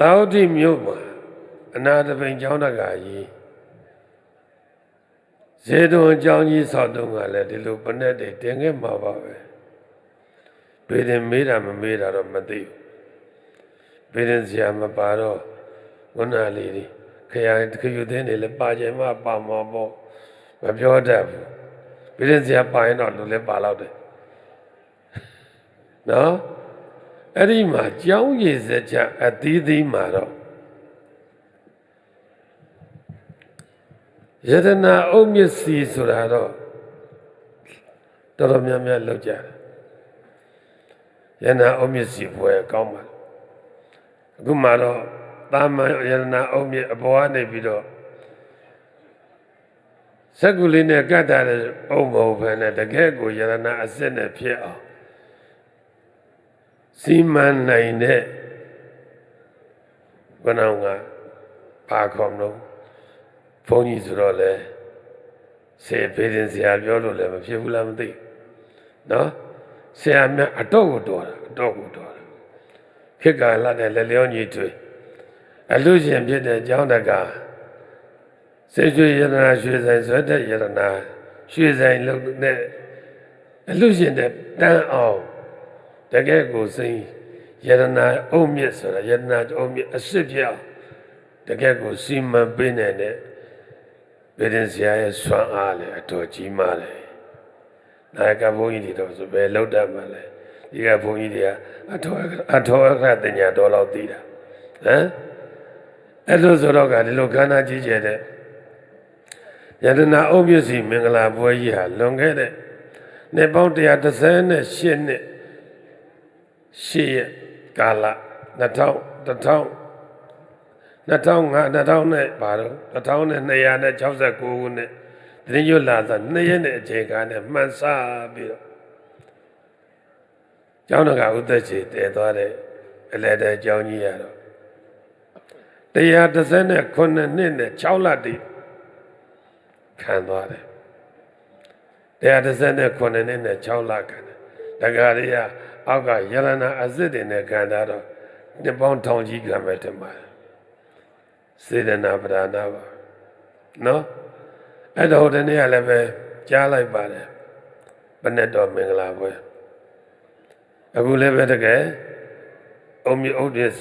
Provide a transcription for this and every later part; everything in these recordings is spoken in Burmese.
သာဝတိမြို့မှာအနာတပိန်ကျောင်းတကာကြီးဇေတုံကျောင်းကြီးဆောက်တုံးကလည်းဒီလိုပနဲ့တွေတင်ခဲ့မှာပါပဲဘယ်ရင်မေးတာမမေးတာတော့မသိဘူးဘယ်ရင်ဆရာမပါတော့ဝဏလေးတွေခရခယူသိန်းတွေလည်းပါကြမှာပါမှာပေါ့မပြောတတ်ဘူးဘယ်ရင်ဆရာပါရင်တော့လူလည်းပါတော့တယ်နော် အဲ့ဒီမှာကြောင်းရည်စက်ချအသီးသီးမှာတော့ယတနာအုတ်မြစ်စီဆိုတာတော့တော်တော်များများလောက်ကြတယ်ယတနာအုတ်မြစ်စီပွဲကောင်းပါလားအခုမှတော့တာမန်ယတနာအုတ်မြစ်အပေါ်ကနေပြီးတော့စက်ကူလေးနဲ့ကတ်တာတဲ့အုတ်မဟုတ်ဘဲနဲ့တကယ်ကိုယတနာအစစ်နဲ့ဖြစ်အောင် စီမံနိုင်တဲ့ဘုနောင်ကပါခေါမလို့ဘုန်းကြီးဆိုတော့လေဆေဖေးတင်ဆရာပြောလို့လည်းမဖြစ်ဘူးလားမသိနော်ဆရာမြတ်အတော့ကိုတော်တာအတော့ကိုတော်တာခေတ်ကာလနဲ့လက်လျောင်းကြီးတွေ့အလူရှင်ဖြစ်တဲ့ကျောင်းတကာစေရွှေယရနာရွှေဆိုင်ဇွတ်တဲ့ယရနာရွှေဆိုင်လုံးနဲ့အလူရှင်တဲ့တန်းအောင် တကယ်ကိုစိန်ယရနာအုံမြင့်ဆိုတာယရနာအုံမြင့်အစ်စ်ပြောင်းတကယ်ကိုစီမံပေးနေတဲ့ဗေဒင်ဆရာရဲ့ဆွမ်းအားလည်းအတော်ကြီးမားတယ်။နာယကဘုန်းကြီးတွေတော့ဆိုပဲလောက်တတ်မှလည်းဒီကဘုန်းကြီးတွေကအထောအထောအခရတင်ညာတော်လောက်သိတာ။ဟမ်အဲ့လိုဆိုတော့ကဒီလိုခန္ဓာကြီးကျယ်တဲ့ယတနာအုပ်မြင့်စီမင်္ဂလာပွဲကြီးဟာလွန်ခဲ့တဲ့နှစ်ပေါင်း138နှစ် ရှေ့ရက်ကာလ2000 2000 2005 2000နဲ့ပါတော့1269ခုနှစ်တင်းရွတ်လာသာနှစ်ရက်နဲ့အချိန်ကားနဲ့မှန်ဆပြီးတော့ကျောင်းတော်ကဥသက်ချေတည်သွားတဲ့အလဲတဲ့ကျောင်းကြီးရတော့139နှစ်နဲ့6လတည်းခံသွားတယ်139နှစ်နဲ့6လခံတယ်တက္ကရာ အောက်ကယရဏအစစ်တွေနဲ့ခံတာတော့နှစ်ပေါင်းထောင်ကြီးခံမဲ့တမန်စေတနာပဒါနာပါနော်အဲ့တော့ဒီနေ့ကလည်းပဲကြားလိုက်ပါတယ်ဘယ်နဲ့တော့မင်္ဂလာပွဲအခုလည်းပဲတကယ်အုံမြဥဒိစ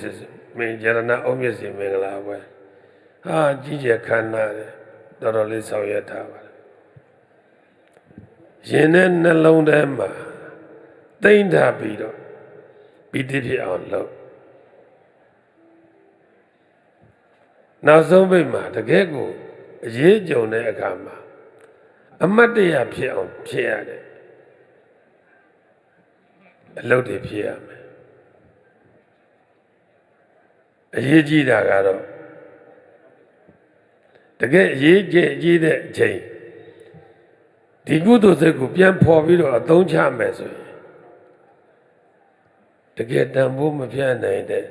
မင်္ဂရဏအုံမြစီမင်္ဂလာပွဲဟာကြီးကျယ်ခမ်းနားတယ်တော်တော်လေးဆောင်ရွက်ထားပါတယ်ရင်နဲ့နှလုံးထဲမှာ တိမ့်ထားပြီးတော့ပိဋိဖြစ်အောင်လုပ်နောက်ဆုံးပိတ်မှာတကယ်ကိုအရေးကြုံတဲ့အခါမှာအမတ်တရဖြစ်အောင်ဖြစ်ရတယ်အလုပ်တွေဖြစ်ရမယ်အရေးကြီးတာကတော့တကယ်အရေးကြီးကြီးတဲ့အချိန်ဒီကုသိုလ်စိတ်ကိုပြန်ဖော်ပြီးတော့အသုံးချမယ်ဆိုရင် တကယ်တန်ဖိုးမပြတ်နိုင်တဲ့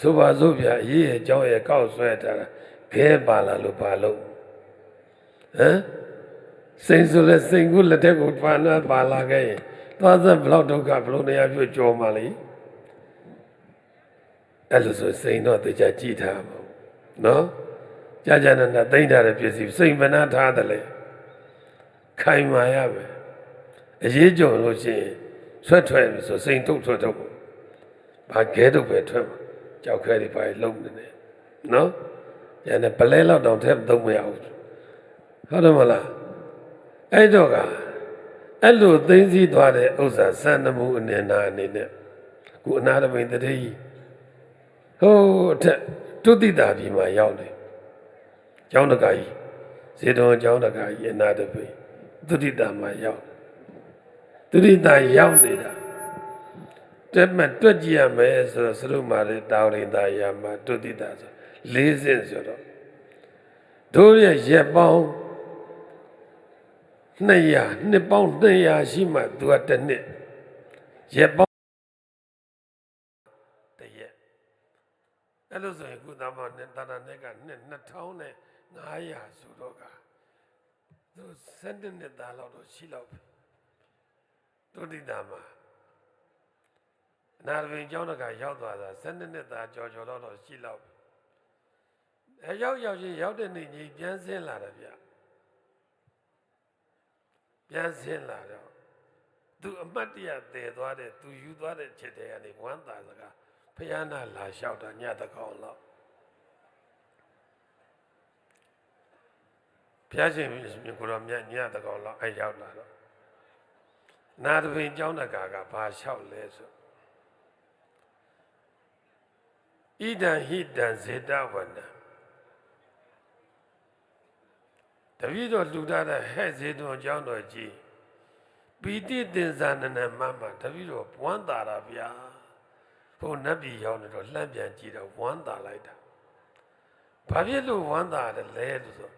ဆိုပါစို့ဗျာအရေးအကြောင်းရဲ့ကောက်ဆွဲထားတာခဲပါလာလို့ပါလို့ဟမ်စိန်ဆိုလဲစိန်ကိုလက်ထက်ကိုပါလာပါလာခဲ့ရင်သွားစက်ဘလောက်ဒုက္ခဘလို့နေရာပြည့်ကြောမှလေအဲ့လိုဆိုစိန်တော့တကြကြည့်ထားပါဘူးနော်ကြာကြာနာနာသိမ့်ထားတဲ့ပစ္စည်းစိန်ဗနာထားတယ်လေခိုင်မာရပဲအရေးကြုံလို့ရှိရင်ဆွတ်ထွက်ဆိုစိန်ထုတ်ထွက်တော့ ဘာခဲတော့ပဲထွက်မှာကြောက်ခဲတွေပါလုံးနေတယ်နော်ညနေပလဲလောက်တောင်ထက်သုံးမရဘူးဟုတ်တယ်မလားအဲ့တော့ကအဲ့လိုသိသိသွားတဲ့ဥစ္စာစံနမှုအနေနာအနေနဲ့ခုအနာတပိန်တတိဟိုးအထက်တုတိတာပြည်မှာရောက်တယ်ကျောင်းတကာကြီးဇေတုံကျောင်းတကာကြီးအနာတပိန်တုတိတာမှာရောက်တုတိတာရောက်နေတာ တက်မှတွက်ကြည့်ရမယ်ဆိုတော့သရုမာရေတာဝရိတာယာမတုတိတာဆိုလေးစင်ဆိုတော့တို့ရဲ့ရက်ပေါင်း200နှစ်ပေါင်း200ရှိမှသူကတစ်နှစ်ရက်ပေါင်းတရက်အဲ့လိုဆိုရင်ကုသမနဲ့တာတာနဲ့ကနှစ်2000နဲ့900ဆိုတော့ကသူ7နှစ်သားလောက်တော့ရှိလောက်ပြီတုတိတာမှာ နာရပင်ကျောင်းတကရောက်သွားတာ7နှစ်သားကြော်ကြော်တော့တော့ရှိလောက်ပြီအဲရောက်ရောက်ချင်းရောက်တဲ့နေ့ကြီးပြန်ဆင်းလာတယ်ဗျပြန်ဆင်းလာတော့သူအမတ်တရတည်သွားတဲ့သူယူသွားတဲ့ချက်တွေကနေဝမ်းသာစကားဖယားနာလာလျှောက်တာညတကောင်လောက်ဘုရားရှင်ကိုရောမြတ်ညတကောင်လောက်အဲရောက်လာတော့နာတပင်ကျောင်းတကာကဘာလျှောက်လဲဆို ဣဒံဟိတံဇေတဝနံတပည့်တော်လှူထားတဲ့ဟဲ့ဇေတွန်ကျောင်းတော်ကြီးပီတိတင်္ဇာနနမမတပည့်တော်ဝမ်းသာတာဗျာဟိုနတ်ပြည်ရောက်နေတော့လှမ်းပြန်ကြည့်တော့ဝမ်းသာလိုက်တာဘာဖြစ်လို့ဝမ်းသာတယ်လဲလို့ဆို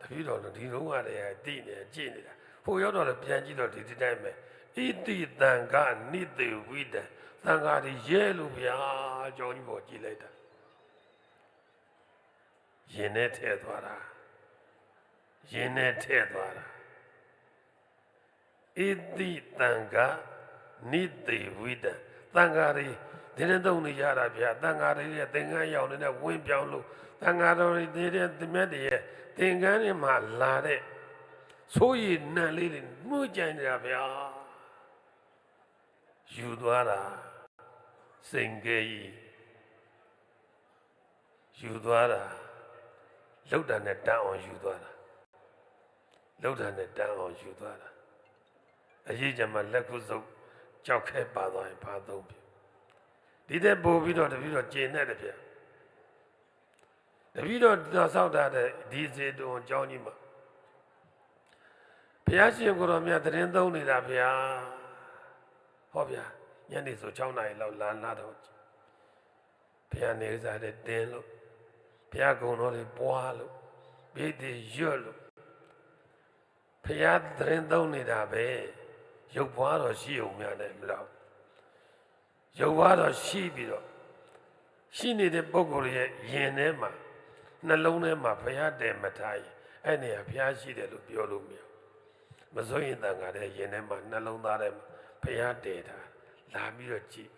တပည့်တော်တို့ဒီလုံးကတည်းကတည်နေကြည့်နေတာဟိုရောက်တော့လည်းပြန်ကြည့်တော့ဒီဒီတိုင်းပဲဣတိတံကနိတေဝိတံ သံဃာတွေရဲလို့ဗျာကြောင်းကြီးပေါ်ကြည့်လိုက်တာရင်နဲ့ထဲသွားတာရင်နဲ့ထဲသွားတာဣတိတံကနိတေဝိတံသံဃာတွေဒီနေ့သုံးနေကြတာဗျာသံဃာတွေရဲ့သင်္ကန်းရောက်နေတဲ့ဝင်းပြောင်းလို့သံဃာတော်တွေတဲ့သမြတ်တွေရဲ့သင်္ကန်းတွေမှာလာတဲ့ဆိုးရည်နံလေးတွေမှုကြိုင်နေတာဗျာယူသွားတာ စိန်ကဲကြီးယူသွားတာလောက်တာနဲ့တန်းအောင်ယူသွားတာလောက်တာနဲ့တန်းအောင်ယူသွားတာအရေးကြမှာလက်ကုစုပ်ကြောက်ခဲပါသွားရင်ဘာသုံးပြီဒီတဲ့ပို့ပြီးတော့တပြီးတော့ကျင်တဲ့တပြက်တပြီးတော့တော့ဆောက်တာတဲ့ဒီစေတုံအကြောင်းကြီးမှာဘုရားရှင်ကိုယ်တော်မြတ်တရင်သုံးနေတာဗျာဟောဗျာ ညနေဆို6နာရီလောက်လာလာတော့ဘုရားနေစားတဲ့တင်းလို့ဘုရားကုံတော်တွေပွားလို့ဘိတိရွတ်လို့ဘုရားတရင်သုံးနေတာပဲရုပ်ပွားတော့ရှိအောင်များတယ်မလားရုပ်ပွားတော့ရှိပြီးတော့ရှိနေတဲ့ပုဂ္ဂိုလ်ရဲ့ယင်ထဲမှာနှလုံးထဲမှာဘုရားတည်မထားရင်အဲ့နေရာဘုရားရှိတယ်လို့ပြောလို့မရမစိုးရင်တန်ခါတဲ့ယင်ထဲမှာနှလုံးသားထဲမှာဘုရားတည်တာ လာပြီးတော့ကြည့်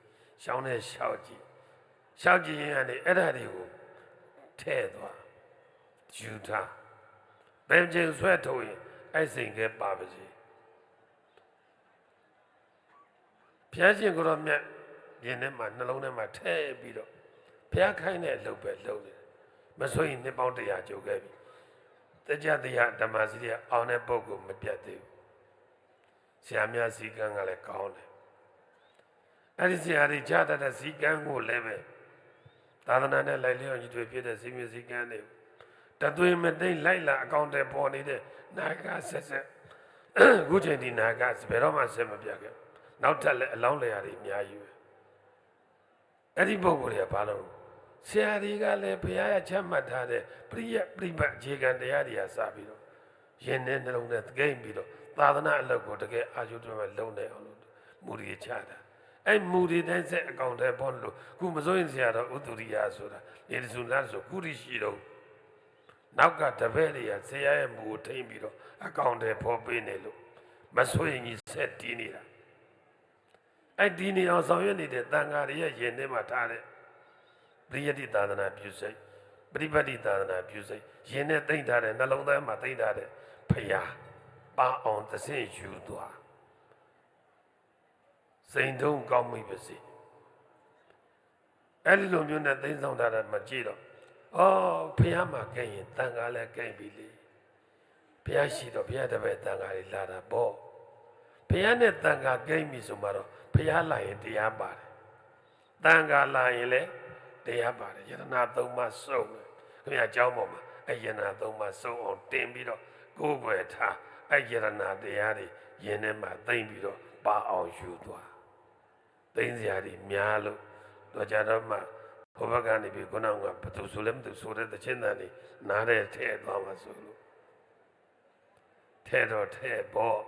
ရှောင်းနဲ့ရှောက်ကြည့်ရှောက်ကြည့်ရင်ကနေအဲ့ဒါတွေကိုထဲ့သွားယူထားဘယ်ချိန်ဆွဲထုတ်ရင်အဲ့စိန်ကပါပါစေဘုရားရှင်ကိုရောမြတ်ရင်ထဲမှာနှလုံးထဲမှာထဲ့ပြီးတော့ဘုရားခိုင်းတဲ့အလုပ်ပဲလုပ်နေတယ်မဆိုရင်နှစ်ပေါင်း100ကျော်ခဲ့ပြီတကြတရားဓမ္မစီရအောင်တဲ့ပုဂ္ဂိုလ်မပြတ်သေးဘူးဆရာများစီကံကလည်းကောင်းတယ် အဲ့ဒီဆရာတွေကြားတတ်တဲ့စီကံကိုလည်းပဲသာသနာနဲ့လိုက်လျောညီတွေဖြစ်တဲ့စီမျိုးစီကံတွေတသွေးမသိမ့်လိုက်လာအကောင့်တွေပေါ်နေတဲ့နာဂဆက်ဆက်အခုချိန်ဒီနာဂဘယ်တော့မှဆက်မပြတ်ခဲ့နောက်ထပ်လည်းအလောင်းလျာတွေအများကြီးပဲအဲ့ဒီပုံကိုယ်တွေကဘာလို့ဆရာတွေကလည်းဘုရားရချမှတ်ထားတဲ့ပရိယပြိပတ်အခြေခံတရားတွေကစပြီးတော့ယင်းနဲ့နှလုံးနဲ့သကိမ့်ပြီးတော့သာသနာအလုပ်ကိုတကယ်အာရုံတော်လုံနေအောင်လို့မူရီချတာ အဲ့မူရီတိုင်းဆက်အကောင့်ထဲပေါ်လို့ခုမစိုးရင်ဆရာတော်ဥတ္တရိယဆိုတာနေစုလားဆိုကုရိရှိတော့နောက်ကတပည့်တွေကဆရာရဲ့မူကိုထိမ့်ပြီးတော့အကောင့်ထဲပေါ်ပေးနေလို့မစိုးရင်ကြီးဆက်တီးနေတာအဲ့ဒီနေအောင်ဆောင်ရွက်နေတဲ့တန်ဃာတွေရဲ့ယင်ထဲမှာထားတဲ့ပရိယတိသာသနာပြုစိတ်ပရိပတ်တိသာသနာပြုစိတ်ယင်နဲ့တိမ့်ထားတဲ့နှလုံးသားမှာတိမ့်ထားတဲ့ဖရာပါအောင်သစင်ယူသွား စိန်တုံးကောင်းမိပါစေအဲ့ဒီလိုမျိုးနဲ့သိမ်းဆောင်ထားတာမကြည့်တော့အော်ဖရာမှာကဲရင်တန်ဃာလည်းကဲပြီလေဖရာရှိတော့ဖရာတပည့်တန်ဃာတွေလာတာပေါ့ဖရာနဲ့တန်ဃာကဲပြီဆိုမှတော့ဖရာလာရင်တရားပါတယ်တန်ဃာလာရင်လည်းတရားပါတယ်ယတနာသုံးပါးစုံတယ်ခင်ဗျာအเจ้าပေါ်မှာအယနာသုံးပါးစုံအောင်တင်ပြီးတော့ကိုယ်ွယ်ထားအယရနာတရားတွေယင်ထဲမှာသိမ့်ပြီးတော့ပါအောင်ယူသွား သိမ့်စရာတွေများလို့တော့ကြတော့မှဘုဘကနေပြီးခုနကဘသူဆိုလဲမသူဆိုတဲ့တခြင်းတန်နေနားတဲ့ထဲသွားမှာဆိုလို့ထဲတော့ထဲပေါ့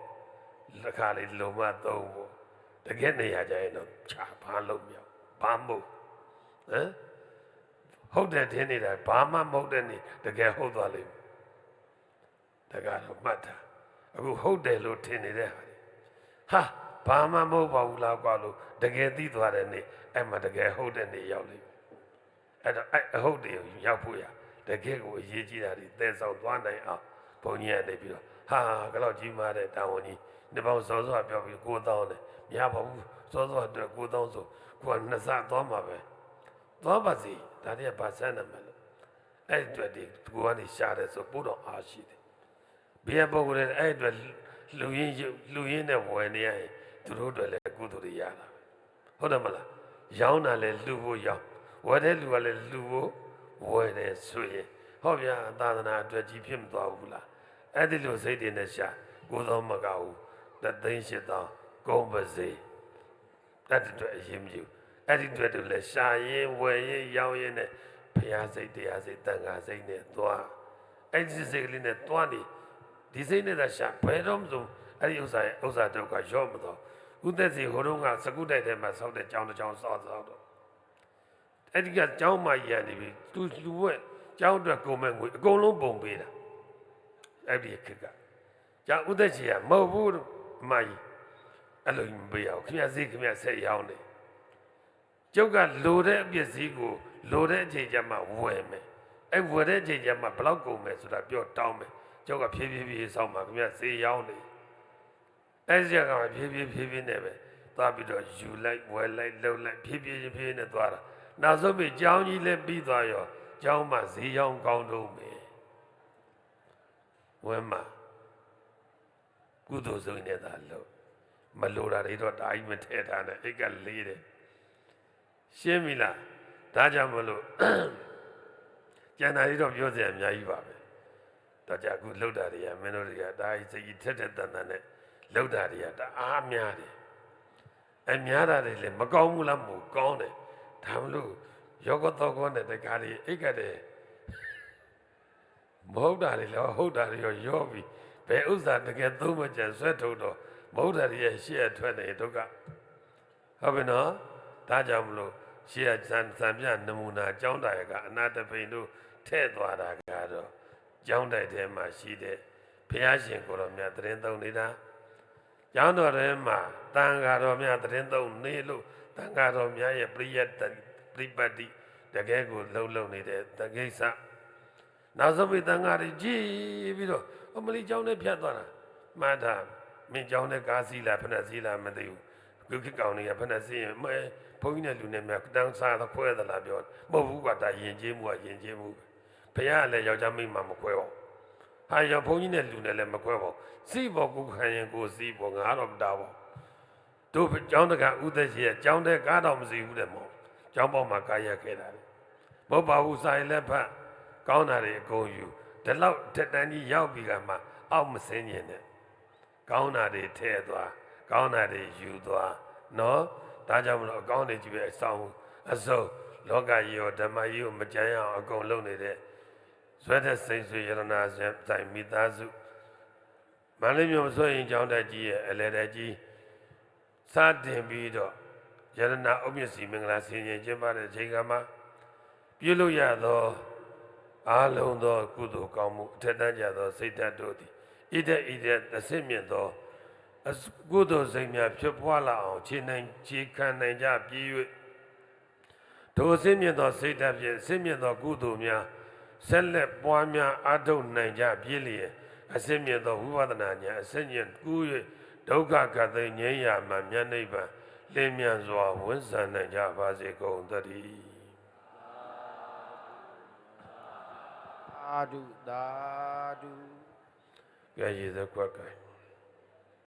လက်ခါလေးလုံမသုံးဖို့တကယ်နေရကြရင်တော့ခြာဘာလို့မြောက်ဘာမို့ဟမ်ဟုတ်တယ်ထင်နေတာဘာမှမဟုတ်တဲ့နေတကယ်ဟုတ်သွားလိမ့်မယ်တကတော့မှတ်တာအခုဟုတ်တယ်လို့ထင်နေတဲ့ဟာဟာ ဘဘာမှမဟုတ်ပါဘူးလားကွာလို့တကယ်သိသွားတဲ့နေ့အဲ့မှာတကယ်ဟုတ်တဲ့နေ့ရောက်လိမ့်မယ်အဲ့တော့အဲ့အဟုတ်တယ်ရောက်ဖို့ရတကယ်ကိုအရေးကြီးတာတွေသဲဆောင်သွားနိုင်အောင်ဘုန်းကြီးကနေပြီးတော့ဟာကတော့ကြီးမားတဲ့တာဝန်ကြီးဒီပေါင်းစောစောပြောပြီးကိုတောင်းတယ်မရပါဘူးစောစောအတွက်ကိုတောင်းဆိုကိုကနှစ်ဆသွားမှာပဲသွားပါစီဒါတည်းကဘာဆန်းတယ်မလို့အဲ့ဒီအတွက်ဒီကိုကနေရှားတယ်ဆိုပို့တော့အားရှိတယ်ဘယ်ပုဂ္ဂိုလ်လဲအဲ့အတွက်လူရင်းလူရင်းနဲ့ဝယ်နေရရင် သူတို့တွေလည်းကုသိုလ်တွေရတာပဲဟုတ်တယ်မလားရောင်းတာလည်းလူဖို့ရောင်းဝယ်တဲ့လူကလည်းလူဖို့ဝယ်တယ်ဆိုရင်ဟောဗျာသာသနာအတွက်ကြီးဖြစ်မသွားဘူးလားအဲ့ဒီလိုစိတ်တွေနဲ့ရှာကိုသောမကဘူးတသိန်းရှိသောကုန်းပါစေအဲ့ဒီအတွက်အရင်မယူအဲ့ဒီအတွက်တူလဲရှာရင်ဝယ်ရင်ရောင်းရင်နဲ့ဘုရားစိတ်တရားစိတ်တန်ခါစိတ်နဲ့သွားအဲ့ဒီစိတ်ကလေးနဲ့သွားနေဒီစိတ်နဲ့သာရှာဘယ်တော့မှမဆုံးအဲ့ဒီဥစ္စာရဲ့ဥစ္စာတော့ကရော့မတော့ ဥသက်စီဟိုတုန်းကစကုတိုက်ထဲမှာစောက်တဲ့ကြောင်းတစ်ကြောင်းစောက်စောက်တော့အဲ့ဒီကကြောင်းမကြီးရနေပြီသူလူဝက်ကြောင်းအတွက်ကုန်မဲ့ငွေအကုန်လုံးပုံပေးတာအဲ့ဒီခေတ်ကကြောင်းဥသက်စီကမဟုတ်ဘူးအမကြီးအဲ့လိုမပေးအောင်ခင်ဗျာစိတ်ခင်ဗျာဆက်ရောင်းနေကျုပ်ကလိုတဲ့အပစ္စည်းကိုလိုတဲ့အချိန်ကျမှဝယ်မယ်အဲ့ဝယ်တဲ့အချိန်ကျမှဘယ်လောက်ကုန်မယ်ဆိုတာပြောတောင်းမယ်ကျုပ်ကဖြည်းဖြည်းဖြည်းဆောင်းပါခင်ဗျာစေရောင်းနေ အဲ့ဒီကမှဖြည်းဖြည်းဖြည်းဖြည်းနဲ့ပဲသွားပြီးတော့ယူလိုက်ဝယ်လိုက်လှုပ်လိုက်ဖြည်းဖြည်းဖြည်းနဲ့သွားတာနောက်ဆုံးပြီးကြောင်းကြီးလည်းပြီးသွားရောကြောင်းမှဈေးရောင်းကောင်းတော့မယ်ဝဲမှာကုသိုလ်ဆုံးနေတာလို့မလိုတာတွေတော့တာကြီးမထဲထားနဲ့အိတ်ကလေးတယ်ရှင်းပြီလားဒါကြောင့်မလို့ကျန်တာတွေတော့ပြောစရာအများကြီးပါပဲတော့ကြအခုလှုပ်တာတွေကမင်းတို့တွေကဒါကြီးစိတ်ထက်ထက်တန်တန်နဲ့ လှုပ်တာတွေကတအားများတယ်အများတာတွေလည်းမကောင်းဘူးလားမဟုတ်ကောင်းတယ်ဒါမလို့ယောဂတော်ကောနဲ့တကားတွေအိတ်ကတဲ့မဟုတ်တာတွေလည်းဟုတ်တာတွေရောရောပြီးဘယ်ဥစ္စာတကယ်သုံးမကြံဆွဲထုတ်တော့မဟုတ်တာတွေရဲ့ရှေ့အထွက်နေဒုက္ခဟုတ်ပြီနော်ဒါကြောင့်မလို့ရှေ့အစံစံပြနမူနာကျောင်းတိုင်ကအနာတပိန်တို့ထဲ့သွားတာကတော့ကျောင်းတိုင်ထဲမှာရှိတဲ့ဘုရားရှင်ကိုတော်မြတ်တရင်သုံးနေတာ ကျောင်းတော်ထဲမှာတန်ဃာတော်များတရင်သုံးနေလို့တန်ဃာတော်များရဲ့ပြိယတ်ပြိပတ်တိတကယ်ကိုလှုပ်လှုပ်နေတဲ့တကိစ္စနောက်ဆုံးပြီးတန်ဃာတွေကြည်ပြီးတော့အမလီကျောင်းနဲ့ဖြတ်သွားတာမှတ်တာမင်းကျောင်းနဲ့ကားစီးလာဖက်နဲ့စီးလာမသိဘူးခုခေတ်ကောင်တွေကဖက်နဲ့စီးရင်မဲဘုန်းကြီးနဲ့လူနဲ့များတန်းစားတော့ခွဲသလားပြောမဟုတ်ဘူးကွာဒါယဉ်ကျေးမှုကယဉ်ကျေးမှုဘုရားကလည်းယောက်ျားမိန်းမမခွဲပါဘူး ဟာရောဘုန်းကြီးနဲ့လူနဲ့လည်းမခွဲပါဘူးစီးပေါ်ကိုခံရင်ကိုစီးပေါ်ငါတော့မတားပါဘူးတို့ကျောင်းတကဥသက်ရှိရကျောင်းတဲ့ကားတော့မစီဘူးတဲ့မောကျောင်းပေါ်မှာကားရက်ခဲ့တာလေမဟုတ်ပါဘူးစာရင်လက်ဖတ်ကောင်းတာတွေအကုန်ယူဒီလောက်တက်တန်းကြီးရောက်ပြီးကမှအောက်မစင်းညင်နဲ့ကောင်းတာတွေထဲသွားကောင်းတာတွေယူသွားနော်ဒါကြောင့်မလို့အကောင်းတွေကြီးပဲအဆောင်အစုံလောကကြီးရောဓမ္မကြီးကိုမကြမ်းအောင်အကုန်လုပ်နေတဲ့ ဇွဲတဲ့စိတ်ဆွေရတနာဆိုင်မိသားစုမန္တလေးမြို့ဆိုရင်ကျောင်းတက်ကြီးရဲ့အလဲတက်ကြီးစတင်ပြီးတော့ယရနာဥပ္ပစီမင်္ဂလာဆင်ခြင်ကျင်းပတဲ့အချိန်ကမှပြုလို့ရသောအားလုံးသောကုသိုလ်ကောင်းမှုအထက်တန်းကြသောစိတ်ဓာတ်တို့သည်ဣဒဣဒအစစ်မြင့်သောအကုသိုလ်စိတ်များဖြစ်ပွားလာအောင်ခြေနိုင်ခြေခံနိုင်ကြပြီး၍ဒိုအစစ်မြင့်သောစိတ်ဓာတ်ဖြင့်အစစ်မြင့်သောကုသိုလ်များ ဆက်လက်ပွားများအားထုတ်နိုင်ကြပြီးလျက်အစစ်မြင့်သောဝိပဿနာဉာဏ်အစစ်မြင့်ကူး၍ဒုက္ခကတိငြိမ်းရာမှမြတ်နိဗ္ဗာန်လင်းမြန်စွာဝန်ဆန်နိုင်ကြပါစေကုန်သတည်းသာဓုသာဓုကဲရေသက်ခွက်ကဲ